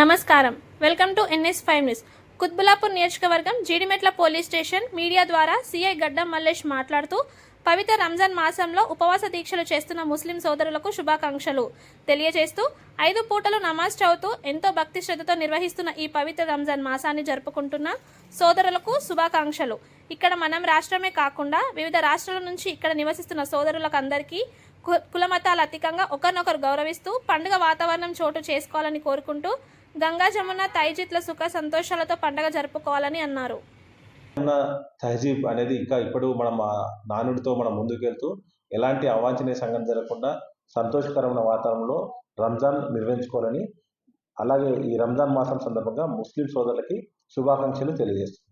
నమస్కారం. Welcome to NS five news. Quthbullapur నియోజకవర్గం Jeedimetla police station media ద్వారా సీఐ గడ్డం మల్లేష్ మాట్లాడుతూ పవిత్ర రంజాన్ మాసంలో ఉపవాస దీక్షలు చేస్తున్న ముస్లిం సోదరులకు శుభాకాంక్షలు. తెలియజేస్తూ ఐదు పూటలు నమాజ్ చదువుతూ ఎంతో భక్తి శ్రద్ధతో నిర్వహిస్తున్న ఈ పవిత్ర రంజాన్ మాసాన్ని జరుపుకుంటున్న సోదరులకు శుభాకాంక్షలు. ఇక్కడ మనం రాష్ట్రమే కాకుండా వివిధ రాష్ట్రాల నుంచి ఇక్కడ నివసిస్తున్న సోదరులకు అందరికీ కు- కులమతాల ఒకరినొకరు గౌరవిస్తూ పండుగ వాతావరణం చోటు చేసుకోవాలని కోరుకుంటూ గంగా జమున తైజిత్ల సుఖ సంతోషాలతో పండుగ జరుపుకోవాలని అన్నారు. తహజీబ్ అనేది ఇంకా ఇప్పుడు మనం నానుడితో మనం ముందుకెళ్తూ ఎలాంటి అవాంఛనీయ సంఘటన జరగకుండా సంతోషకరమైన వాతావరణంలో రంజాన్ నిర్వహించుకోవాలని అలాగే ఈ రంజాన్ మాసం సందర్భంగా ముస్లిం సోదరులకి శుభాకాంక్షలు తెలియజేస్తుంది